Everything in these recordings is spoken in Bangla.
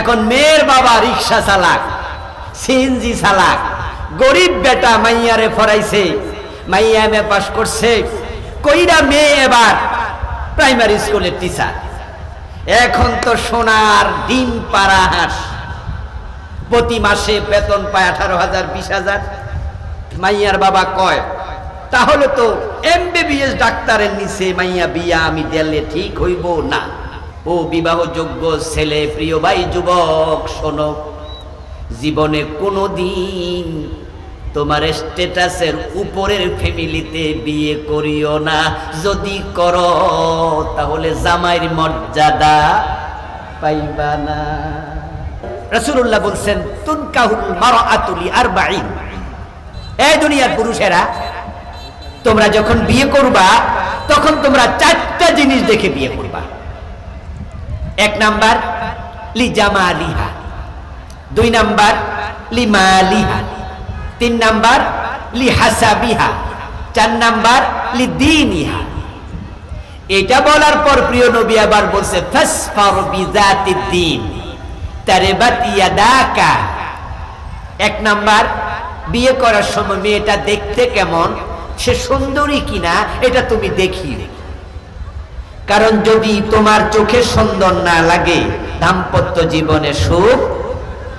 এখন মেয়ের বাবা রিক্সা চালাক সিএনজি চালাক, গরিব বেটা মাইয়ারে ফরাইছে মাইয়া এম পাস করছে, কইরা মেয়ে এবার প্রাইমারি স্কুলের টিচার এখন তো সোনার ডিম পাড়া হাঁস। প্রতি মাসে বেতন পায় আঠারো হাজার, বিশ হাজার। মাইয়ার বাবা কয়, তাহলে তো এমবিবিএস ডাক্তারের নিচে মাইয়া বিয়া আমি দিলে ঠিক হইব না। ও বিবাহযোগ্য ছেলে, প্রিয় ভাই, যুবক, শোনো, জীবনে কোনো দিন তোমার স্টেটাসের উপরের ফ্যামিলিতে বিয়ে করিও না। যদি করো, তাহলে জামাইয়ের মর্যাদা পাইবা না। রসুল্লাহ বলছেন, তুনকাহুল মারাতুলি আর বাইন এই দুনিয়ার পুরুষেরা, তোমরা যখন বিয়ে করবা, তখন তোমরা চারটা জিনিস দেখে বিয়ে করবা। এক নাম্বার, লি দুই নাম্বার, লি মালিহা। তিন নাম্বার, লি হাসাবিহা। চার নাম্বার, লি দিনিহা। এটা বলার পর প্রিয় নবী আবার বলছে, ফাসফার বিজাতিদ দিন তারেবাত ইয়াদাকা। এক নাম্বার, বিয়ে করার সময় মেয়েটা দেখতে কেমন? সে সুন্দরী কিনা, এটা তুমি দেখিয়ে কারণ যদি তোমার চোখে সুন্দর না লাগে, দাম্পত্য জীবনে সুখ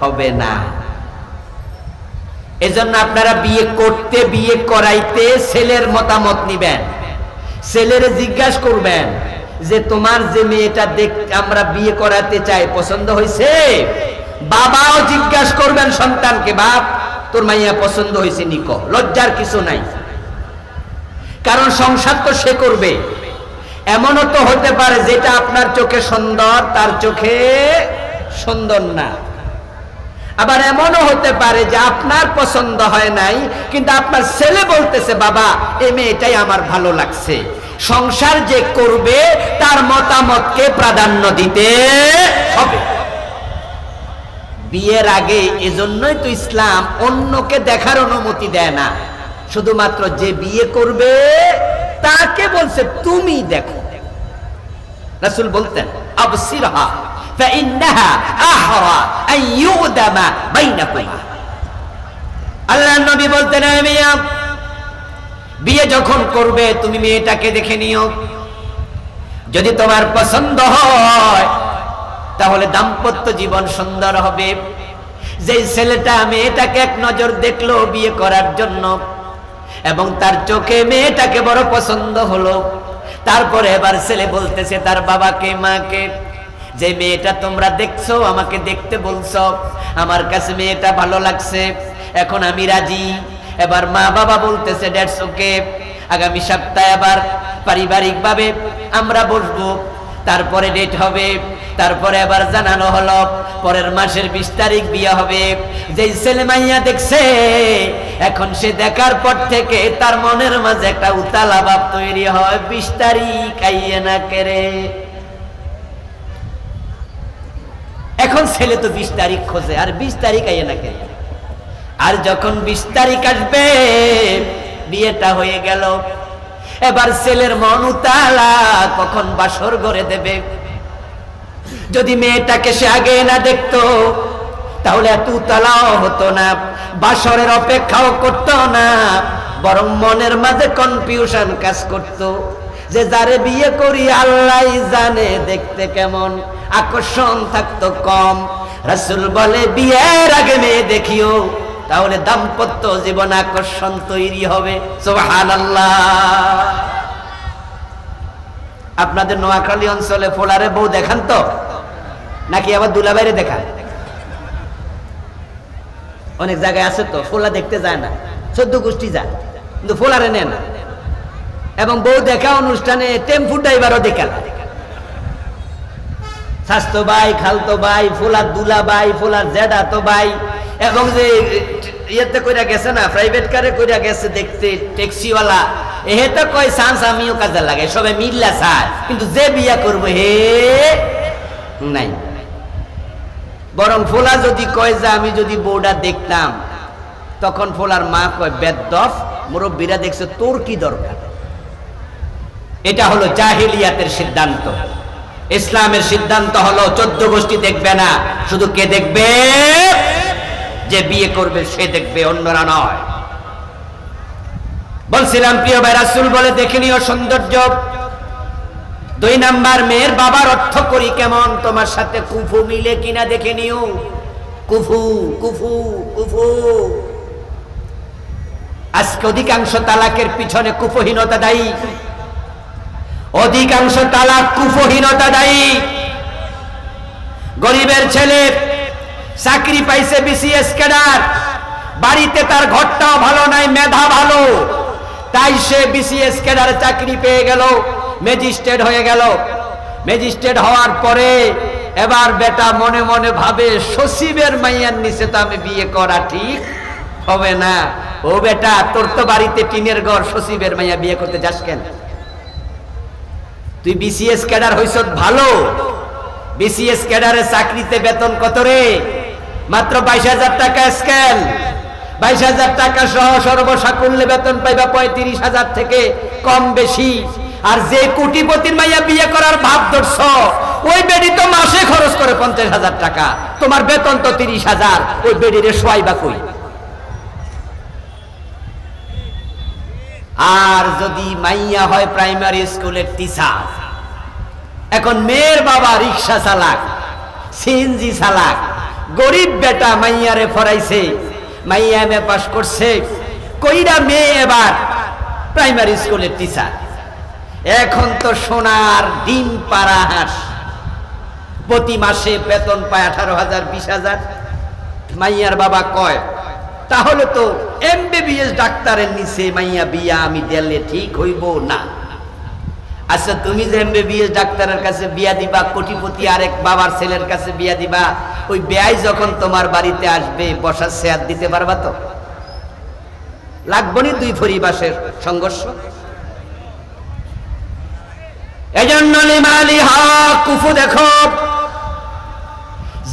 হবে না। এজন্য আপনারা বিয়ে করতে, বিয়ে করাইতে ছেলের মতামত নিবেন। ছেলের জিজ্ঞাসা করবেন যে, তোমার যে মেয়েটা দেখ, আমরা বিয়ে করাতে চাই, পছন্দ হয়েছে? বাবাও জিজ্ঞাসা করবেন সন্তানকে, বাপ, তোর মাইয়া পছন্দ হয়েছে নিকো, লজ্জার কিছু নাই। কারণ সংসার তো সে করবে। এমনও তো হতে পারে যেটা আপনার চোখে সুন্দর, তার চোখে সুন্দর না। আবার এমনও হতে পারে যে আপনার পছন্দ হয় নাই, কিন্তু আপনার ছেলে বলতেছে, বাবা এ মেয়েটাই আমার ভালো লাগছে। সংসার যে করবে, তার মতামতকে প্রাধান্য দিতে হবে। বিয়ের আগে এজন্যই তো ইসলাম অন্যকে দেখার অনুমতি দেয় না। শুধুমাত্র যে বিয়ে করবে, তাকে বলছে, তুমি দেখো। রাসূল বলতেন আবসিরহা فإنها أحرى أن يؤدم بينكما আল্লাহ নবী বলতেন "এ মিয়া বিয়ে যখন করবে তুমি মেয়েটাকে দেখে নিও যদি তোমার পছন্দ হয় তাহলে দাম্পত্য জীবন সুন্দর হবে যে ছেলেটা মেয়েটাকে এক নজর দেখলো বিয়ে করার জন্য এবং তার চোখে মেয়েটাকে বড় পছন্দ হলো তারপরে এবার ছেলে বলতেছে, তার বাবাকে, মাকে, যে মেয়েটা তোমরা দেখছ, আমাকে দেখতে বলছো, আমার কাছে মেয়েটা ভালো লাগছে, এখন আমি রাজি। এবার মা বাবা বলতেছে দেড়শো কে আগামী সপ্তাহে আবার পারিবারিকভাবে আমরা বসবো। তারপরে ডেট হবে, তারপরে আবার জানানো হলো, পরের মাসের বিশ তারিখ বিয়ে হবে। যেই ছেলে মাইয়া দেখছে, এখন সে দেখার পর থেকে তার মনের মাঝে একটা উতালা ভাব তৈরি হয়, বিশ তারিখ, আইয়ে না কেরে এখন ছেলে তো বিশ তারিখ খোঁজে, আর বিশ তারিখ আইয়ে না কেরে আর যখন বিশ তারিখ আসবে, বিয়েটা হয়ে গেল। এবার ছেলের মন উতালা, কখন বাসর ঘরে দেবে? যদি মেয়েটাকে সে আগে না দেখতো, তাহলে এত উতালাও হতো না, বাসরের অপেক্ষাও করতো না, বরং মনের মাঝে কনফিউশন কাজ করত। যে যারে বিয়ে করি আল্লাহ জানে দেখতে কেমন, আকর্ষণ থাকতো কম। রাসুল বলে, বিয়ের আগে মেয়ে দেখিও। তাহলে দাম্পত্য জীবন আকর্ষণ তৈরি হবে। আপনাদের নোয়াখালী অঞ্চলে ফোলারে বউ দেখান তো? নাকি আবার দুলাবাইরে দেখান? অনেক জায়গায় আছে তো, ফোলা দেখতে যায় না। চোদ্দ গোষ্ঠী যায়, কিন্তু ফোলারে নেন এবং বউ দেখা অনুষ্ঠানে টেম্পু ড্রাইভারও দেখাল স্বাস্থ্য ভাই, খালতো ভাই ফোলার দুলা ভাই ফোলার জেডা তো এবং যে ইয়েতে কইরা গেছে না প্রাইভেট কারে কইরা গেছে দেখতে ট্যাক্সিওয়ালা এহে তো কয় চান্স আমিও কাজে লাগে সবাই মিল্লা চায় কিন্তু যে বিয়া করব হে নাই। বরং ফোলা যদি কয় যে, আমি যদি বউটা দেখতাম, তখন ফোলার মা কয়, বেদফ, মুরব্বীরা দেখছে তোর কি দরকার? এটা হলো জাহিলিয়াতের সিদ্ধান্ত। ইসলামের সিদ্ধান্ত হলো, চোদ্দ গোষ্ঠী দেখবে না, শুধু কে দেখবে? যে বিয়ে করবে সে দেখবে অন্যরা নয়। বলছিলাম, প্রিয় ভাই, রাসুল বলে দেখেনিও সৌন্দর্য। দুই নাম্বার, মেয়ের বাবার অর্থ করি কেমন? তোমার সাথে কুফু মিলে কিনা দেখে নিও। কুফু কুফু কুফু। আজকে অধিকাংশ তালাকের পিছনে কুফহীনতা দায়ী। অধিকাংশ তালাক কুফহীনতা দায়ী। গরিবের ছেলে চাকরি পাইছে বিসিএস ক্যাডার বাড়িতে তার ঘরটাও ভালো নাই, মেধা ভালো। তাই সে বিসিএস ক্যাডার চাকরি পেয়ে গেল, ম্যাজিস্ট্রেট হয়ে গেল। ম্যাজিস্ট্রেট হওয়ার পরে এবার বেটা মনে মনে ভাবে সচিবের মাইয়ার নিচে তো আমি বিয়ে করা ঠিক হবে না। ও বেটা, তোর তো বাড়িতে টিনের ঘর সচিবের মাইয়া বিয়ে করতে যাস কেন? তুই বিসিএস ক্যাডার হইছ ভালো। বিসিএস ক্যাডারের চাকরিতে বেতন কত রে? মাত্র বাইশ হাজার টাকা স্কেল বাইশ হাজার টাকা সহ সর্বসাকুল্যে বেতন পাইবা পঁয়ত্রিশ হাজার থেকে কম বেশি। আর যে কোটিপতির মাইয়া বিয়ে করার ভাব ধরছ, ওই বেডি তো মাসে খরচ করে পঞ্চাশ হাজার টাকা। তোমার বেতন তো তিরিশ হাজার, ওই বেডিরে সোয়াইবা কই? আর যদি মাইয়া হয় প্রাইমারি স্কুলের টিচার এখন মেয়ের বাবা রিক্সা চালাক, সিএনজি চালাক গরিব বেটা মাইয়ারে ফরাইছে, মাইয়া এম পাস করছে, কইরা মেয়ে এবার প্রাইমারি স্কুলের টিচার এখন তো সোনার ডিম পাড়া হাঁস। প্রতি মাসে বেতন পায় আঠারো হাজার, বিশ হাজার। মাইয়ার বাবা কয়, তাহলে তো এমবিবিএস ডাক্তারের নিচে মাইয়া বিয়া আমি দিলে ঠিক হইব না? আচ্ছা তুমি যে এমবিবিএস ডাক্তারের কাছে বিয়া দিবা, কোটিপতি আরেক বাবার ছেলের কাছে বিয়া দিবা, ওই ব্যয় যখন তোমার বাড়িতে আসবে, বসার শেয়ার দিতে পারবা তো? লাগবনি দুই পরিবাসের সংঘর্ষ? এজন্য লিমালি হা কুফু দেখো।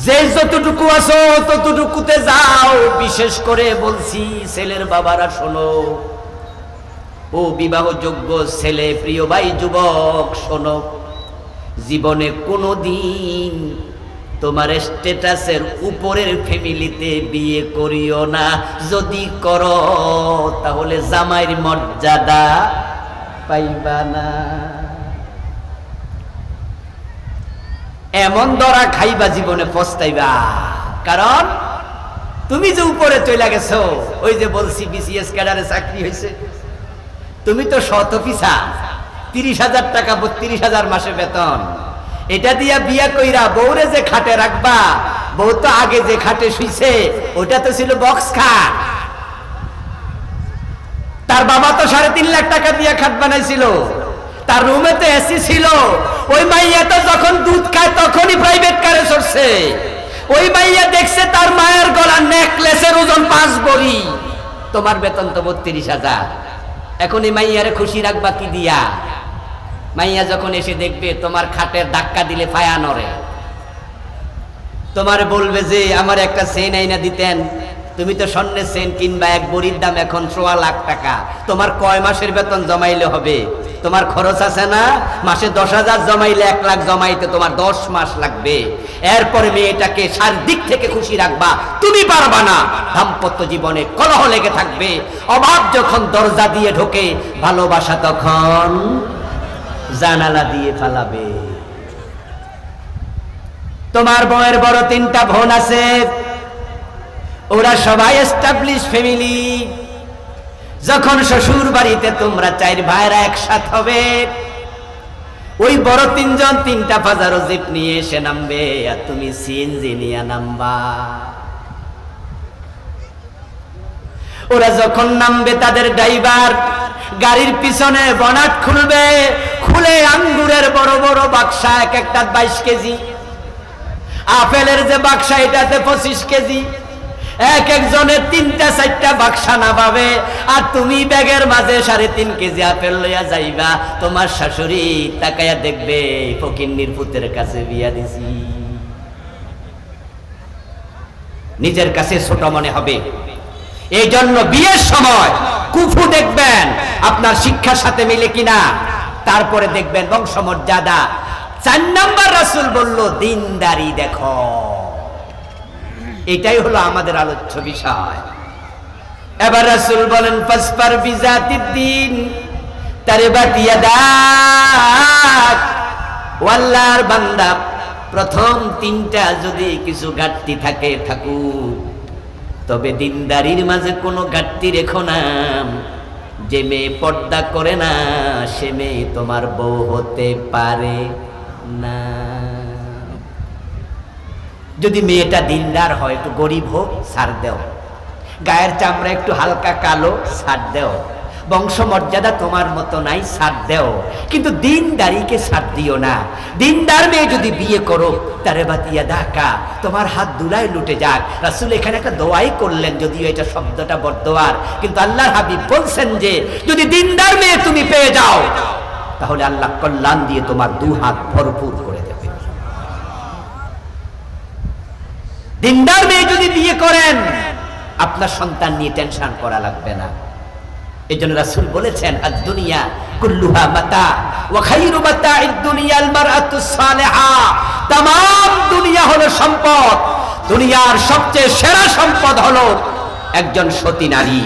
যে যতটুকু আছো, ততটুকুতে যাও। বিশেষ করে বলছি, ছেলের বাবারা শোনো। ও বিবাহযোগ্য ছেলে, প্রিয় ভাই, যুবক, শোনো, জীবনে কোনো দিন তোমার স্টেটাসের উপরের ফ্যামিলিতে বিয়ে করিও না। যদি করো, তাহলে জামাইয়ের মর্যাদা পাইবা না। এমন দরা খাইবা জীবনে পস্তাইবা। কারণ তুমি যে উপরে চলে গেছো, ওই যে বলছি বিসিএস ক্যাডারে চাকরি হয়েছে তুমি তো শত পিসা তিরিশ হাজার টাকা, বত্রিশ হাজার মাসে বেতন। এটা দিয়া বিয়া কইরা বউরে যে খাটে রাখবা, বউ তো আগে যে খাটে শুইছে ওটা তো ছিল বক্স খাট। তার বাবা তো সাড়ে তিন লাখ টাকা দিয়া খাট বানাইছিল। তার রুমে তো এসি ছিল। ওই মাইয়া তো যখন দুধ খায়, তখনই প্রাইভেট কারে চড়ছে। ওই মাইয়া দেখছে তার মায়ের গলার নেকলেসের ওজন পাঁচ বড়ি। তোমার বেতন তো বত্রিশ হাজার। এখন এই মাইয়ারে খুশি রাখবা কি দিয়া? মাইয়া যখন এসে দেখবে তোমার খাটের ধাক্কা দিলে ফায়া নরে তোমার বলবে যে, আমার একটা সেন আইনা দিতেন। তুমি তো স্বর্ণের সেন কিনবা এক বড়ির দাম এখন সোয়া লাখ টাকা। তোমার কয় মাসের বেতন জমাইলে হবে? তোমার খরচ আছে না? মাসে দশ হাজার জমাইলে এক লাখ জমাইতে তোমার দশ মাস লাগবে। এরপরে মেয়েটাকে সার্দিক থেকে খুশি রাখবা। তুমি পারবা না। দাম্পত্য জীবনে কলহ লেগে থাকবে। অভাব যখন দরজা দিয়ে ঢোকে, ভালোবাসা তখন জানালা দিয়ে ফালাবে। তোমার বউয়ের বড় তিনটা বোন আছে। ওরা সবাই এস্টাবলিশ ফ্যামিলি যখন শ্বশুর বাড়িতে তোমরা চার ভাইরা একসাথ হবে, ওই বড় তিনজন তিনটা বাজারও জিপ নিয়ে এসে নামবে, আর তুমি সিএনজি নিয়ে নামবা। ওরা যখন নামবে, তাদের ড্রাইভার গাড়ির পিছনে বনাট খুলবে, খুলে আঙ্গুরের বড় বড় বাক্সা, এক একটা বাইশ কেজি। আপেলের যে বাক্সা, এটাতে পঁচিশ কেজি। এক একজনের তিনটা, চারটা বাক্সা না পাবে। আর তুমি ব্যাগের মাঝে সাড়ে তিন কেজি আপেল লইয়া যাইবা। তোমার শাশুড়ি তাকাইয়া দেখবে ফকিন্নির পুতের কাছে বিয়া দিছি। নিজের কাছে ছোট মনে হবে। এই জন্য বিয়ের সময় কুফু দেখবেন, আপনার শিক্ষার সাথে মিলে কিনা। তারপরে দেখবেন বংশমর্যাদা। চার নাম্বার রাসূল বলল, দিনদারি দেখো। এটাই হলো আমাদের আলোচ্য বিষয়। এবার রাসূল বলেন, ফাসফার বিজাতিদ দিন তারে বাতিয়া দাক ওয়াল্লাহর বান্দা, প্রথম তিনটা যদি কিছু ঘাটতি থাকে, থাকুক। তবে দিনদারির মাঝে কোনো ঘাটতি রেখো না। যে মেয়ে পর্দা করে না, সে মেয়ে তোমার বউ হতে পারে না। যদি মেয়েটা দিনদার হয়, একটু গরিব হোক ছাড় দেও। গায়ের চামড়া একটু হালকা কালো ছাড় দেও। বংশ মর্যাদা তোমার মতো নাই ছাড় দেও। কিন্তু দিনদারিকে ছাড় দিও না। দিনদার মেয়ে যদি বিয়ে করো, তারে বাতিয়া ডাকা তোমার হাত দুলাই লুটে যাক। রাসুল এখানে একটা দোয়াই করলেন, যদিও এটা শব্দটা বর্দোয়ার কিন্তু আল্লাহর হাবিব বলছেন যে, যদি দিনদার মেয়ে তুমি পেয়ে যাও, তাহলে আল্লাহ কল্যাণ দিয়ে তোমার দু হাত ভরপুর করে দেবে দিনদার মেয়ে যদি বিয়ে করেন, আপনার সন্তান নিয়ে টেনশন করা লাগবে না। এই জন্য রাসুল বলেছেন আদ দুনিয়া কুল্লুহা মাতা ওয়া খাইরু মাতা দুনিয়া আল মারআতু সালিহা। তাম দুনিয়া হলো সম্পদ। দুনিয়ার সবচেয়ে সেরা সম্পদ হলো একজন সতী নারী।